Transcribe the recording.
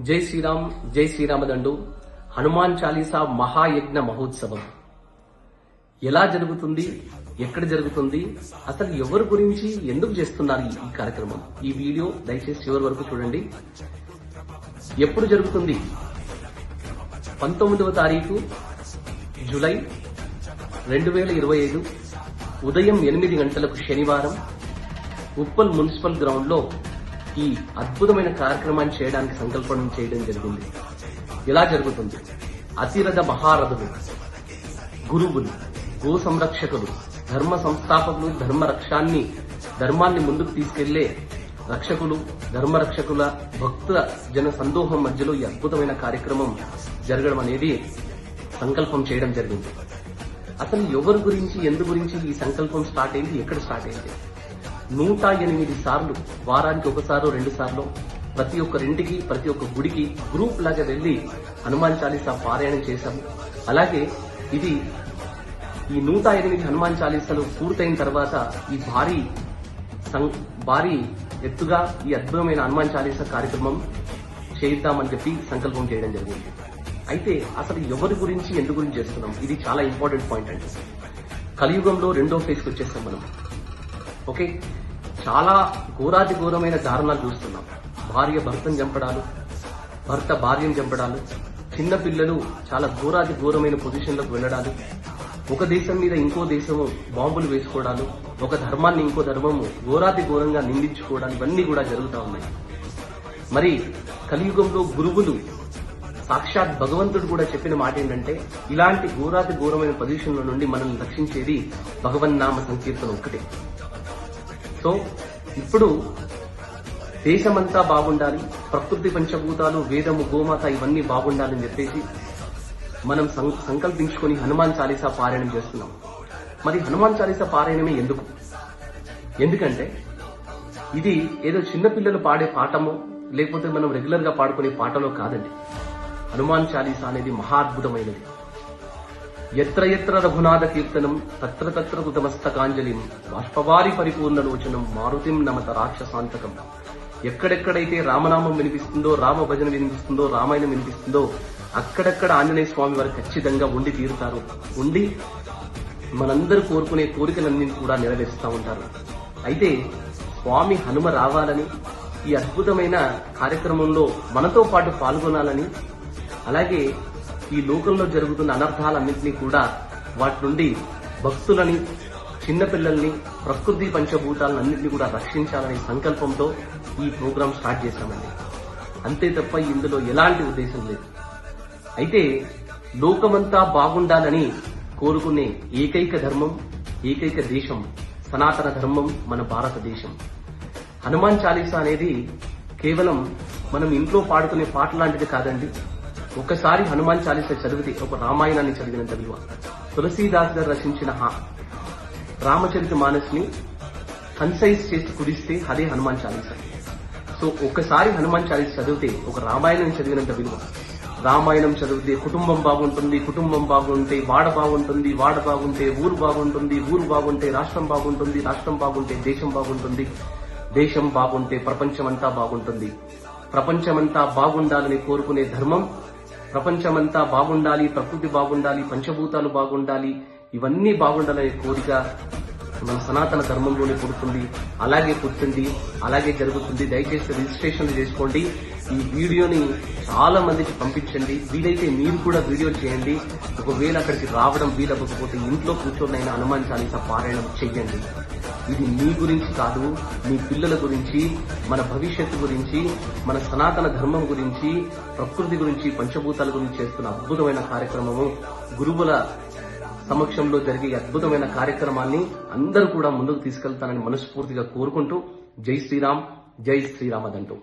జై శ్రీరామ్ జై శ్రీరామదండు హనుమాన్ చాలీసా మహాయజ్ఞ మహోత్సవం. ఎలా జరుగుతుంది? ఎక్కడ జరుగుతుంది? అసలు ఎవరి గురించి ఎందుకు చేస్తున్నారు ఈ- కార్యక్రమం? ఈ వీడియో దయచేసి చివరి వరకు చూడండి. ఎప్పుడు జరుగుతుంది? పంతొమ్మిదవ తారీఖు జూలై రెండు వేల ఇరవై ఐదు ఉదయం ఎనిమిది గంటలకు శనివారం ఉప్పల్ మున్సిపల్ గ్రౌండ్లో ఈ అద్భుతమైన కార్యక్రమాన్ని చేయడానికి సంకల్పం చేయడం జరిగింది. ఇలా జరుగుతుంది? అతిరథ మహారథులు గురువులు గో సంరక్షకులు ధర్మ సంస్థాపకులు ధర్మ రక్షాన్ని ధర్మాన్ని ముందుకు తీసుకెళ్ళే రక్షకులు ధర్మ రక్షకుల భక్తుల జన సందోహం మధ్యలో ఈ అద్భుతమైన కార్యక్రమం జరగడం అనేది సంకల్పం చేయడం జరిగింది. అసలు ఎవరి గురించి ఎందు గురించి ఈ సంకల్పం స్టార్ట్ అయింది? ఎక్కడ స్టార్ట్ అయింది? నూట ఎనిమిది సార్లు వారానికి ఒకసారో రెండు సార్లు ప్రతి ఒక్కరింటికి ప్రతి ఒక్క గుడికి గ్రూప్ లాగా వెళ్ళి హనుమాన్ చాలీసా పారాయణం చేశాము అలాగే ఇది ఈ నూట ఎనిమిది హనుమాన్ చాలీసాలు పూర్తయిన తర్వాత ఈ భారీ సం- భారీ ఎత్తుగా ఈ అద్భుతమైన హనుమాన్ చాలీసా కార్యక్రమం చేద్దామని చెప్పి సంకల్పం చేయడం జరిగింది. అయితే అసలు ఎవరి గురించి ఎందు గురించి చేస్తున్నాం? ఇది చాలా ఇంపార్టెంట్ పాయింట్ అండి. కలియుగంలో రెండో ఫేజ్కి వచ్చేస్తాం మనం. ఓకే? చాలా ఘోరాతి ఘోరమైన దారుణాలు చూస్తున్నాం. భార్య భర్తను చంపడాలు భర్త భార్యను చంపడాలు చిన్న పిల్లలు చాలా ఘోరాతి ఘోరమైన పొజిషన్లకు వెళ్ళడాలు ఒక దేశం మీద ఇంకో దేశము బాంబులు వేసుకోవడాలు ఒక ధర్మాన్ని ఇంకో ధర్మము ఘోరాతి ఘోరంగా నిందించుకోవడాలు ఇవన్నీ కూడా జరుగుతూ ఉన్నాయి. మరి కలియుగంలో గురువులు సాక్షాత్ భగవంతుడు కూడా చెప్పిన మాట ఏంటంటే ఇలాంటి ఘోరాతి ఘోరమైన పొజిషన్ల నుండి మనల్ని రక్షించేది భగవన్నామ సంకీర్తన ఒక్కటే. సో ఇప్పుడు దేశమంతా బాగుండాలి ప్రకృతి పంచభూతాలు వేదము గోమాత ఇవన్నీ బాగుండాలని చెప్పేసి మనం సం- సంకల్పించుకొని హనుమాన్ చాలీసా పారాయణం చేస్తున్నాం. మరి హనుమాన్ చాలీసా పారాయణమే ఎందుకు? ఎందుకంటే ఇది ఏదో చిన్నపిల్లలు పాడే పాఠము లేకపోతే మనం రెగ్యులర్గా పాడుకునే పాటలో కాదండి. హనుమాన్ చాలీసా అనేది మహాద్భుతమైనది ఎత్ర ఎత్ర రఘునాథ కీర్తనం తత్ర తత్ర కృతమస్తకాంజలిం బాష్పవారి పరిపూర్ణలోచనం మారుతిం నమత రాక్షసాంతకం. ఎక్కడెక్కడైతే రామనామం వినిపిస్తుందో రామ భజన వినిపిస్తుందో రామాయణం వినిపిస్తుందో అక్కడక్కడ ఆంజనేయ స్వామి వారు ఖచ్చితంగా ఉండి తీరుతారు. ఉండి మనందరూ కోరుకునే కోరికలన్నీ కూడా నెరవేరుస్తూ ఉంటారు. అయితే స్వామి హనుమ రావాలని ఈ అద్భుతమైన కార్యక్రమంలో మనతో పాటు పాల్గొనాలని అలాగే ఈ లోకంలో జరుగుతున్న అనర్థాలన్నింటినీ కూడా వాటి నుండి భక్తులని చిన్నపిల్లల్ని ప్రకృతి పంచభూతాలన్నింటినీ కూడా రక్షించాలనే సంకల్పంతో ఈ ప్రోగ్రాం స్టార్ట్ చేశామండి. అంతే తప్ప ఇందులో ఎలాంటి ఉద్దేశం లేదు. అయితే లోకమంతా బాగుండాలని కోరుకునే ఏకైక ధర్మం ఏకైక దేశం సనాతన ధర్మం మన భారతదేశం. హనుమాన్ చాలీసా అనేది కేవలం మనం ఇంట్లో పాడుకునే పాట లాంటిది కాదండి. ఒకసారి హనుమాన్ చాలీస చదివితే ఒక రామాయణాన్ని చదివినంత విలువ. తులసీదాస్ గారు రచించిన రామచరిత మానస్ని కన్సైజ్ చేసి కుడిస్తే అదే హనుమాన్ చాలీస. సో ఒక్కసారి హనుమాన్ చాలీస చదివితే ఒక రామాయణం చదివినంత విలువ. రామాయణం చదివితే కుటుంబం బాగుంటుంది కుటుంబం బాగుంటే వాడ బాగుంటుంది వాడ బాగుంటే ఊరు బాగుంటుంది ఊరు బాగుంటే రాష్ట్రం బాగుంటుంది రాష్ట్రం బాగుంటే దేశం బాగుంటుంది. దేశం బాగుంటే ప్రపంచమంతా బాగుంటుంది. ప్రపంచమంతా బాగుండాలని కోరుకునే ధర్మం ప్రపంచమంతా బాగుండాలి ప్రకృతి బాగుండాలి పంచభూతాలు బాగుండాలి ఇవన్నీ బాగుండాలనే కోరిక మన సనాతన ధర్మంలోనే పుడుతుంది. అలాగే పుట్టింది అలాగే జరుగుతుంది. దయచేసి రిజిస్ట్రేషన్ చేసుకోండి. ఈ వీడియోని చాలా మందికి పంపించండి. వీలైతే మీరు కూడా వీడియో చేయండి. ఒకవేళ అక్కడికి రావడం వీలవ్వకపోతే ఇంట్లో కూర్చొనైనా హనుమాన్ చాలీసా పారాయణం చెయ్యండి ఇది మీ గురించి కాదు మీ పిల్లల గురించి మన భవిష్యత్తు గురించి మన సనాతన ధర్మం గురించి ప్రకృతి గురించి పంచభూతాల గురించి చేస్తున్న అద్భుతమైన కార్యక్రమము. గురువుల సమక్షంలో జరిగే అద్భుతమైన కార్యక్రమాన్ని అందరూ కూడా ముందుకు తీసుకెళ్తానని మనస్ఫూర్తిగా కోరుకుంటూ జై శ్రీరామ్ జై శ్రీరామదంటూ.